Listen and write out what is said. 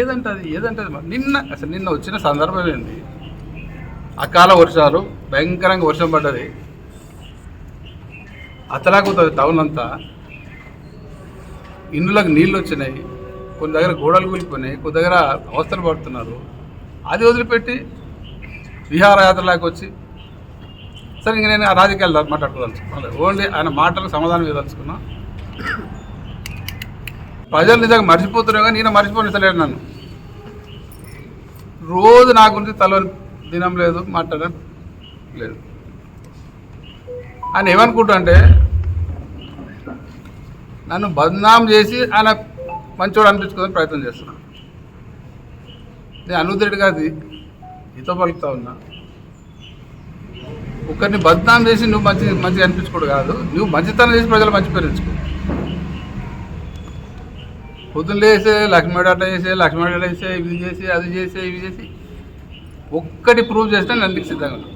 ఏదంటే అది ఏదంటే అది నిన్న అసలు నిన్న వచ్చిన సందర్భం ఏంది? అకాల వర్షాలు భయంకరంగా వర్షం పడ్డది. అతలాకుతుంది టౌన్ అంతా. ఇండ్లకు నీళ్ళు వచ్చినాయి. కొన్ని దగ్గర గోడలు కూలిపోయినాయి కొన్ని దగ్గర అవస్థలు పడుతున్నారు. అది వదిలిపెట్టి విహారయాత్రలాగా వచ్చి సరే ఇంక నేను ఆ రాజకీయాలు మాట్లాడుకోదలుచుకున్నాను ఓన్లీ ఆయన మాటలకు సమాధానం ఇవ్వదలుచుకున్నా. ప్రజలు నిజంగా మర్చిపోతున్నారు కానీ నేను మర్చిపోనిస్తలేడు నన్ను. రోజు నా గురించి తల దినం లేదు మాట్లాడడం లేదు. ఆయన ఏమనుకుంటా అంటే నన్ను బద్నాం చేసి ఆయన మంచోడు అనిపించుకోవడానికి ప్రయత్నం చేస్తున్నాను నేను అనుద్రెడ్డి కాదు ఇతో పలుకుతా ఉన్నా. ఒకరిని బద్నాం చేసి నువ్వు మంచి మంచిగా అనిపించుకోడు కాదు నువ్వు మంచితనం చేసి ప్రజలు మంచి పేరు పొద్దున్న లేసే లక్ష్మీడు అట్లా చేసే లక్ష్మీడు అట్లా చేసే ఇది చేసి అది చేసే ఇవి చేసి ఒక్కటి ప్రూవ్ చేస్తే నేను సిద్ధంగా ఉన్నా.